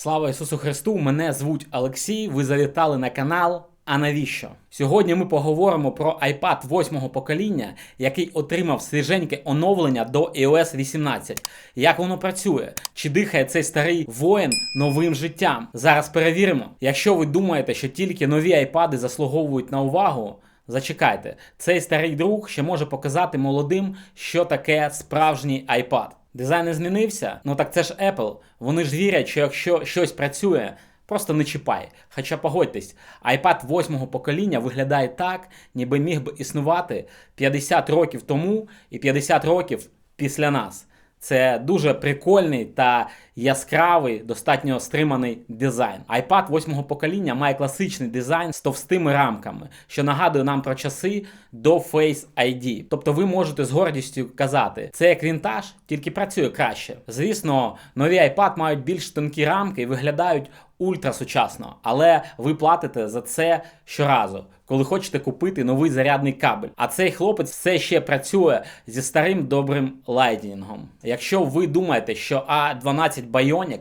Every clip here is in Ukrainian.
Слава Ісусу Христу! Мене звуть Олексій. Ви завітали на канал. А навіщо? Сьогодні ми поговоримо про iPad 8 покоління, який отримав свіженьке оновлення до iOS 18. Як воно працює? Чи дихає цей старий воїн новим життям? Зараз перевіримо. Якщо ви думаєте, що тільки нові iPad заслуговують на увагу. Зачекайте, цей старий друг ще може показати молодим, що таке справжній iPad. Дизайн не змінився? Ну так це ж Apple. Вони ж вірять, що якщо щось працює, просто не чіпай. Хоча погодьтесь, iPad 8 покоління виглядає так, ніби міг би існувати 50 років тому і 50 років після нас. Це дуже прикольний та яскравий, достатньо стриманий дизайн. iPad 8 покоління має класичний дизайн з товстими рамками, що нагадує нам про часи до Face ID. Тобто ви можете з гордістю казати, це як вінтаж, тільки працює краще. Звісно, нові iPad мають більш тонкі рамки і виглядають ультрасучасно, але ви платите за це щоразу, коли хочете купити новий зарядний кабель. А цей хлопець все ще працює зі старим добрим лайтінгом. Якщо ви думаєте, що А12 Bionic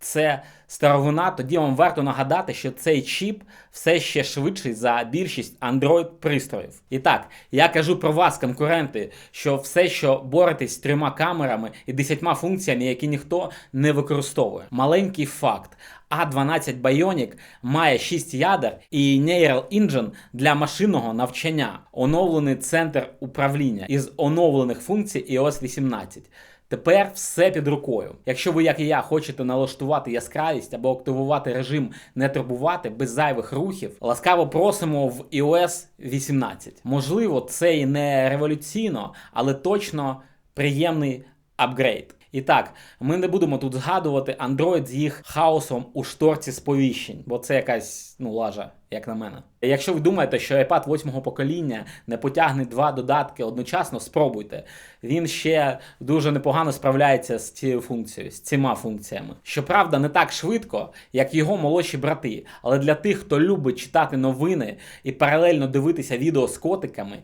це старовина, тоді вам варто нагадати, що цей чіп все ще швидший за більшість Android пристроїв. І так, я кажу про вас, конкуренти, що все, що боретесь з трьома камерами і десятьма функціями, які ніхто не використовує. Маленький факт. A12 Bionic має 6 ядер і Neural Engine для машинного навчання, оновлений центр управління із оновлених функцій iOS 18. Тепер все під рукою. Якщо ви, як і я, хочете налаштувати яскравість або активувати режим не турбувати без зайвих рухів, ласкаво просимо в iOS 18. Можливо, це і не революційно, але точно приємний апгрейд. І так, ми не будемо тут згадувати Android з їх хаосом у шторці сповіщень, бо це якась ну лажа, як на мене. Якщо ви думаєте, що iPad 8 покоління не потягне два додатки одночасно, спробуйте. Він ще дуже непогано справляється з цією функцією, з цими функціями. Щоправда, не так швидко, як його молодші брати. Але для тих, хто любить читати новини і паралельно дивитися відео з котиками.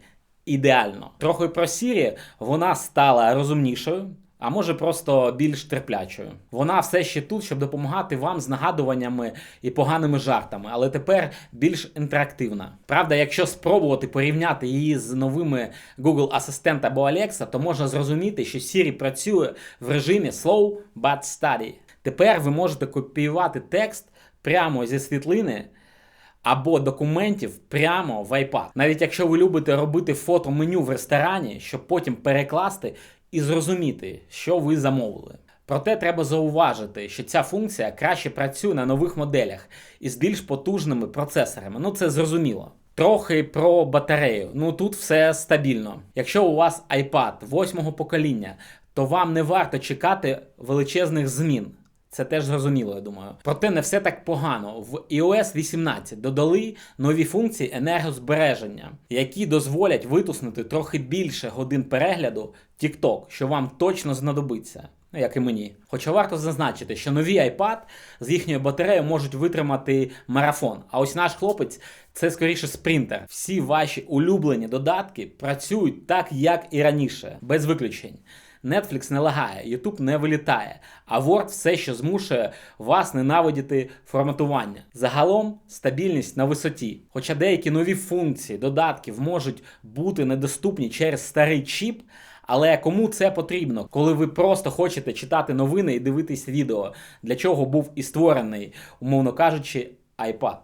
Ідеально. Трохи про Сірі вона стала розумнішою, а може просто більш терплячою. Вона все ще тут, щоб допомагати вам з нагадуваннями і поганими жартами, але тепер більш інтерактивна. Правда, якщо спробувати порівняти її з новими Google Assistant або Alexa, то можна зрозуміти, що Siri працює в режимі Slow but Steady. Тепер ви можете копіювати текст прямо зі світлини. Або документів прямо в iPad. Навіть якщо ви любите робити фото меню в ресторані, щоб потім перекласти і зрозуміти, що ви замовили. Проте треба зауважити, що ця функція краще працює на нових моделях із більш потужними процесорами. Ну це зрозуміло. Трохи про батарею. Ну тут все стабільно. Якщо у вас iPad 8 покоління, то вам не варто чекати величезних змін. Це теж зрозуміло, я думаю. Проте не все так погано. В iOS 18 додали нові функції енергозбереження, які дозволять витиснути трохи більше годин перегляду TikTok, що вам точно знадобиться. Ну, як і мені. Хоча варто зазначити, що нові iPad з їхньою батареєю можуть витримати марафон. А ось наш хлопець це скоріше спринтер. Всі ваші улюблені додатки працюють так, як і раніше, без виключень. Netflix не лагає, YouTube не вилітає, а Word все ще змушує вас ненавидіти форматування. Загалом стабільність на висоті. Хоча деякі нові функції додатків можуть бути недоступні через старий чіп. Але кому це потрібно, коли ви просто хочете читати новини і дивитись відео, для чого був і створений, умовно кажучи, iPad.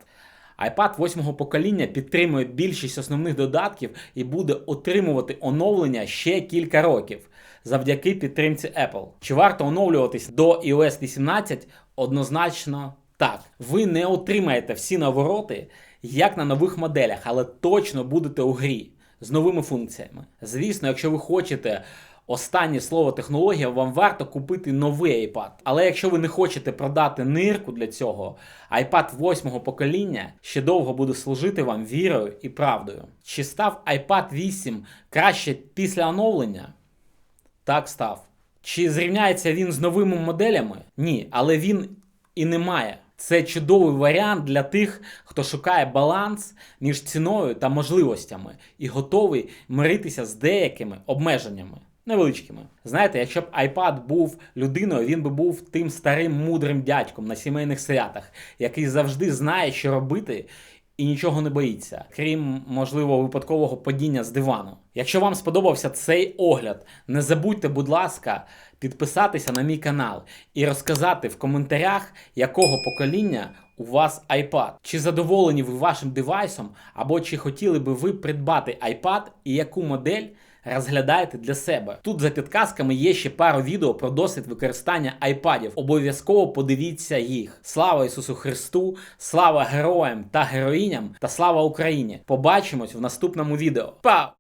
iPad 8 покоління підтримує більшість основних додатків і буде отримувати оновлення ще кілька років завдяки підтримці Apple. Чи варто оновлюватись до iOS 18? Однозначно так. Ви не отримаєте всі навороти, як на нових моделях, але точно будете у грі з новими функціями. Звісно, якщо ви хочете. Останнє слово технологія, вам варто купити новий iPad. Але якщо ви не хочете продати нирку для цього, iPad 8 покоління ще довго буде служити вам вірою і правдою. Чи став iPad 8 краще після оновлення? Так став. Чи зрівняється він з новими моделями? Ні, але він і не має. Це чудовий варіант для тих, хто шукає баланс між ціною та можливостями і готовий миритися з деякими обмеженнями. Невеличкими. Знаєте, якщо б iPad був людиною, він би був тим старим мудрим дядьком на сімейних святах, який завжди знає, що робити, і нічого не боїться, крім можливо випадкового падіння з дивану. Якщо вам сподобався цей огляд, не забудьте, будь ласка, підписатися на мій канал і розказати в коментарях, якого покоління у вас iPad. Чи задоволені ви вашим девайсом, або чи хотіли би ви придбати iPad і яку модель розглядаєте для себе. Тут за підказками є ще пару відео про досвід використання айпадів. Обов'язково подивіться їх. Слава Ісусу Христу, слава героям та героїням та слава Україні! Побачимось в наступному відео. Пау!